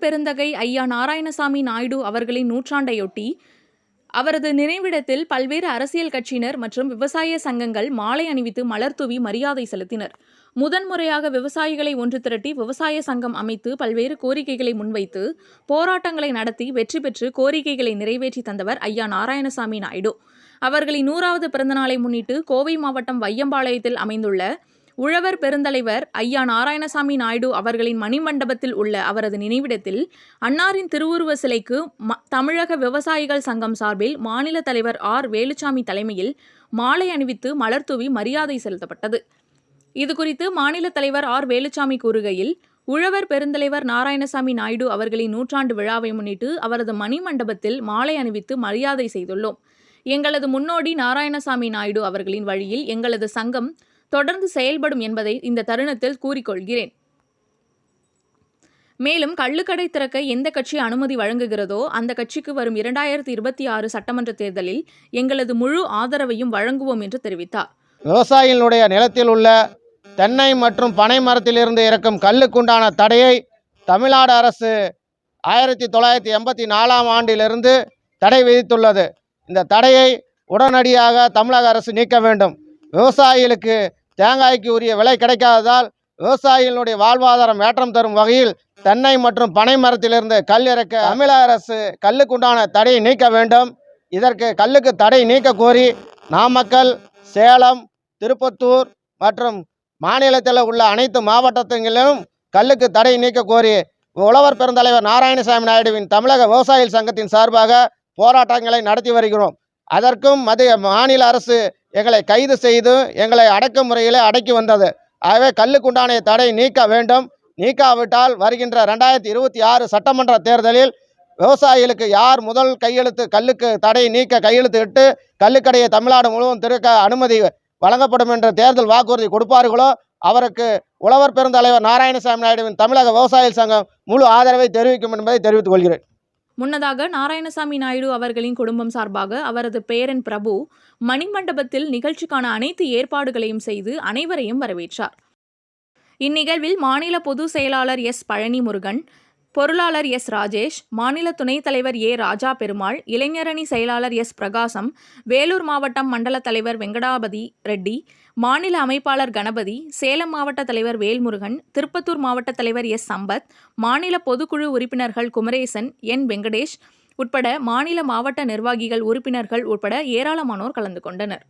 பெருந்தகை ஐயா நாராயணசாமி நாயுடு அவர்களின் நூற்றாண்டையொட்டி அவரது நினைவிடத்தில் பல்வேறு அரசியல் கட்சியினர் மற்றும் விவசாய சங்கங்கள் மாலை அணிவித்து மலர்தூவி மரியாதை செலுத்தினர். முதன்முறையாக விவசாயிகளை ஒன்று திரட்டி விவசாய சங்கம் அமைத்து பல்வேறு கோரிக்கைகளை முன்வைத்து போராட்டங்களை நடத்தி வெற்றி பெற்று கோரிக்கைகளை நிறைவேற்றி தந்தவர் ஐயா நாராயணசாமி நாயுடு. அவர்களின் நூறாவது பிறந்தநாளை முன்னிட்டு கோவை மாவட்டம் வையம்பாளையத்தில் அமைந்துள்ள உழவர் பெருந்தலைவர் ஐயா நாராயணசாமி நாயுடு அவர்களின் மணிமண்டபத்தில் உள்ள அவரது நினைவிடத்தில் அன்னாரின் திருவுருவ சிலைக்கு ம- தமிழக விவசாயிகள் சங்கம் சார்பில் மாநில தலைவர் ஆர். வேலுச்சாமி தலைமையில் மாலை அணிவித்து மலர்தூவி மரியாதை செலுத்தப்பட்டது. இதுகுறித்து மாநில தலைவர் ஆர். வேலுச்சாமி கூறுகையில் உழவர் பெருந்தலைவர் நாராயணசாமி நாயுடு அவர்களின் நூற்றாண்டு விழாவை முன்னிட்டு அவரது மணிமண்டபத்தில் மாலை அணிவித்து மரியாதை செய்துள்ளோம். எங்களது முன்னோடி நாராயணசாமி நாயுடு அவர்களின் வழியில் எங்களது சங்கம் தொடர்ந்து செயல்படும் என்பதை இந்த தருணத்தில் கூறிக்கொள்கிறேன். மேலும் கள்ளுக்கடை திறக்க எந்த கட்சி அனுமதி வழங்குகிறதோ அந்த கட்சிக்கு வரும் இரண்டாயிரத்தி இருபத்தி ஆறு சட்டமன்ற தேர்தலில் எங்களது முழு ஆதரவையும் வழங்குவோம் என்று தெரிவித்தார். விவசாயிகளுடைய நிலத்தில் உள்ள தென்னை மற்றும் பனை மரத்திலிருந்து இறக்கும் கல்லுக்குண்டான தடையை தமிழ்நாடு அரசு ஆயிரத்தி தொள்ளாயிரத்தி எண்பத்தி நாலாம் ஆண்டிலிருந்து தடை விதித்துள்ளது. இந்த தடையை உடனடியாக தமிழக அரசு நீக்க வேண்டும். விவசாயிகளுக்கு தேங்காய்க்கு உரிய விலை கிடைக்காததால் விவசாயிகளுடைய வாழ்வாதாரம் ஏற்றம் தரும் வகையில் தென்னை மற்றும் பனை மரத்திலிருந்து கல் இறக்க தமிழக அரசு கல்லுக்குண்டான தடையை நீக்க வேண்டும். இதற்கு கல்லுக்கு தடை நீக்க கோரி நாமக்கல் சேலம் திருப்பத்தூர் மற்றும் மாநிலத்தில் உள்ள அனைத்து மாவட்டத்திலும் கல்லுக்கு தடை நீக்க கோரி உழவர் பெருந்தலைவர் நாராயணசாமி நாயுடுவின் தமிழக விவசாயிகள் சங்கத்தின் சார்பாக போராட்டங்களை நடத்தி வருகிறோம். அதற்கும் மத்திய மாநில அரசு எங்களை கைது செய்து எங்களை அடக்குமுறையில் அடக்கி வந்தது. ஆகவே கல்லுக்குண்டான தடை நீக்க வேண்டும். நீக்காவிட்டால் வருகின்ற ரெண்டாயிரத்தி இருபத்தி ஆறு சட்டமன்ற தேர்தலில் விவசாயிகளுக்கு யார் முதல் கையெழுத்து கல்லுக்கு தடை நீக்க கையெழுத்து இட்டு கல்லுக்கடையை தமிழ்நாடு முழுவதும் திறக்க அனுமதி வழங்கப்படும் என்ற தேர்தல் வாக்குறுதி கொடுப்பார்களோ அவருக்கு உழவர் பெருந்தலைவர் நாராயணசாமி நாயுடுவின் தமிழக விவசாயிகள் சங்கம் முழு ஆதரவை தெரிவிக்கும் என்பதை தெரிவித்துக் கொள்கிறேன். முன்னதாக நாராயணசாமி நாயுடு அவர்களின் குடும்பம் சார்பாக அவரது பேரன் பிரபு மணிமண்டபத்தில் நிகழ்ச்சிக்கான அனைத்து ஏற்பாடுகளையும் செய்து அனைவரையும் வரவேற்றார். இந்நிகழ்வில் மாநில பொதுச் செயலாளர் எஸ் பழனி முருகன் பொருளாளர் எஸ் ராஜேஷ் மாநில துணைத் தலைவர் ஏ ராஜா பெருமாள் இளைஞரணி செயலாளர் எஸ் பிரகாசம் வேலூர் மாவட்டம் மண்டல தலைவர் வெங்கடாபதி ரெட்டி மாநில அமைப்பாளர் கணபதி சேலம் மாவட்ட தலைவர் வேல்முருகன் திருப்பத்தூர் மாவட்ட தலைவர் எஸ் சம்பத் மாநில பொதுக்குழு உறுப்பினர்கள் குமரேசன் என் வெங்கடேஷ் உட்பட மாநில மாவட்ட நிர்வாகிகள் உறுப்பினர்கள் உட்பட ஏராளமானோர் கலந்து கொண்டனர்.